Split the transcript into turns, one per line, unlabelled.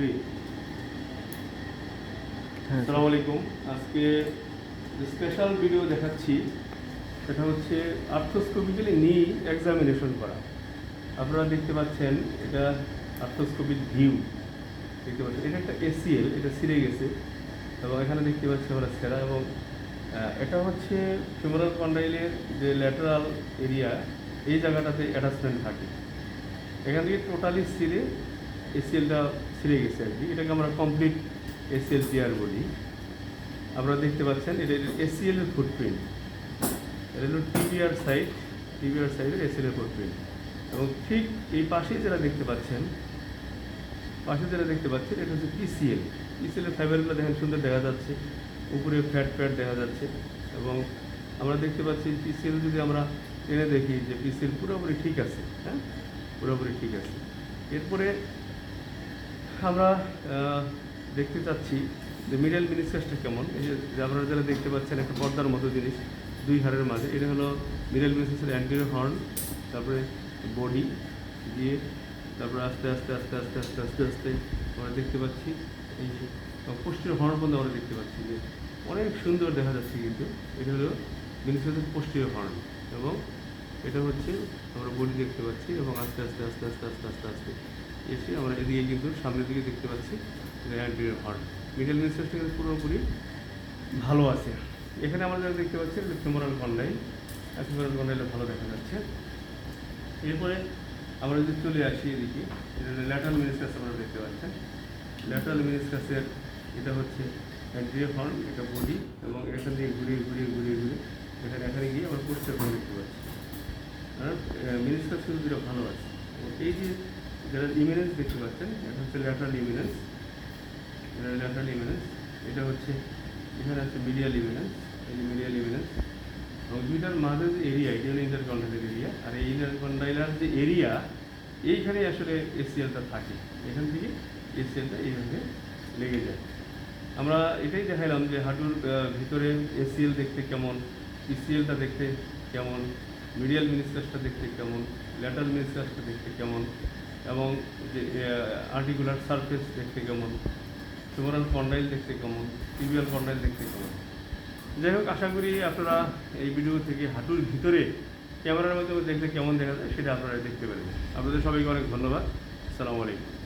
Three
হ্যাঁ
আসসালামু আলাইকুম। আজকে স্পেশাল ভিডিও দেখাচ্ছি সেটা হচ্ছে আর্থোস্কোপিক্যালি নি এক্সামিনেশন করা। আপনারা দেখতে পাচ্ছেন এটা আর্থোস্কোপিক ভিউ দেখতে পাচ্ছেন এটা একটা এসিএল এটা ছিঁড়ে গেছে। এবং এখানে দেখতে পাচ্ছি আমরা সেরা এবং এটা হচ্ছে ফিমোরাল কন্ডাইলের যে ল্যাটারাল এরিয়া এই জায়গাটাতে অ্যাটাচমেন্ট থাকে। এখান থেকে টোটালি ছিঁড়ে এসিএলটা ছিঁড়ে গেছে আর কি। এটাকে আমরা কমপ্লিট এসিএল টিয়ার বলি। আপনারা দেখতে পাচ্ছেন, এটা এসিএল এর ফুটপ্রিন্ট এটা হলো টিবিআর সাইড টিবিআর সাইডের এসিএল এর ফুটপ্রিন্ট এবং ঠিক এই পাশে যেটা দেখতে পাচ্ছেন, পাশে যেটা দেখতে পাচ্ছেন, এটা হচ্ছে পিসিএল পিসিএল এর ফাইবারগুলো দেখেন, সুন্দর দেখা যাচ্ছে। উপরে ফ্যাট ফ্যাট দেখা যাচ্ছে। এবং আমরা দেখতে পাচ্ছি পিসিএল যদি আমরা টেনে দেখি যে পিসিএল পুরোপুরি ঠিক আছে হ্যাঁ? পুরোপুরি ঠিক আছে। এরপরে আমরা দেখতে চাচ্ছি যে মিডল মিনিস্টাসটা কেমন এই যে আপনারা যারা দেখতে পাচ্ছেন একটা পর্দার মতো জিনিস দুই হাড়ের মাঝে এটা হলো মিডল মিনিস্টাসের অ্যান্টিরিয়র হর্ন তারপরে বডি দিয়ে তারপরে আস্তে আস্তে আস্তে আস্তে আস্তে আস্তে আস্তে আমরা দেখতে পাচ্ছি এই যে পোস্টের হর্ন পর্যন্ত আমরা দেখতে পাচ্ছি যে অনেক সুন্দর দেখা যাচ্ছে কিন্তু এটা হলো মিনিস্টাসের পোস্টের হর্ন এবং এটা হচ্ছে আমরা বডি দেখতে পাচ্ছি এবং আস্তে আস্তে আস্তে আস্তে আস্তে আস্তে এসে আমরা এদিকে কিন্তু সামনের দিকে দেখতে পাচ্ছি অ্যান্টিরিয়র হর্ন মিডল মিনিস্টাসটা কিন্তু পুরোপুরি ভালো আছে। এখানে আমরা যেটা দেখতে পাচ্ছি ফিমোরাল কন্ডাইল ফিমোরাল কন্ডাইলে ভালো দেখা যাচ্ছে। এরপরে আমরা যদি চলে আসি এদিকে, এটা ল্যাটারাল মিনিস্টাস আমরা দেখতে পাচ্ছেন। ল্যাটারাল মিনিস্টাসের এটা হচ্ছে অ্যান্টিরিয়র হর্ন এটা বডি এবং এখান থেকে ঘুরিয়ে ঘুরিয়ে ঘুরিয়ে ঘুরিয়ে এখানে এখানে গিয়ে আমরা পোস্টার দেখতে পাচ্ছি। আর মিনিস্টার কিন্তু ভালো আছে। এই যে যারা ইমিনেন্স দেখতে পাচ্ছেন? এটা হচ্ছে ল্যাটারাল ইমিনেন্স এটা ল্যাটারাল ইমিনেন্স এটা হচ্ছে, এখানে আছে মিডিয়াল ইমিনেন্স এই যে মিডিয়াল ইমিনেন্স এবং দুইটার মাঝে যে এরিয়া এটা হলো ইন্টারকন্ডাইলার এরিয়া আর এই ইন্টারকন্ডাইলার যে এরিয়া এইখানে আসলে এসিএলটা থাকে। এখান থেকে এসিএলটা এইভাবে লেগে যায়। আমরা এটাই দেখাইলাম যে হাঁটুর ভিতরে এসিএল দেখতে কেমন ইসিএলটা দেখতে কেমন মিডিয়াল মিনিস্টাসটা দেখতে কেমন ল্যাটার মিনিস্টাসটা দেখতে কেমন। এবং যে আর্টিকুলার সারফেস দেখতে কেমন, ফিমোরাল কন্ডাইল দেখতে কেমন টিবিয়াল কন্ডাইল দেখতে কেমন। যাই হোক, আশা করি আপনারা এই ভিডিও থেকে হাঁটুর ভিতরে ক্যামেরার মধ্যে দেখলে কেমন দেখা যায় সেটা আপনারা দেখতে পারেন। আপনাদের সবাইকে অনেক ধন্যবাদ। আসসালামু আলাইকুম।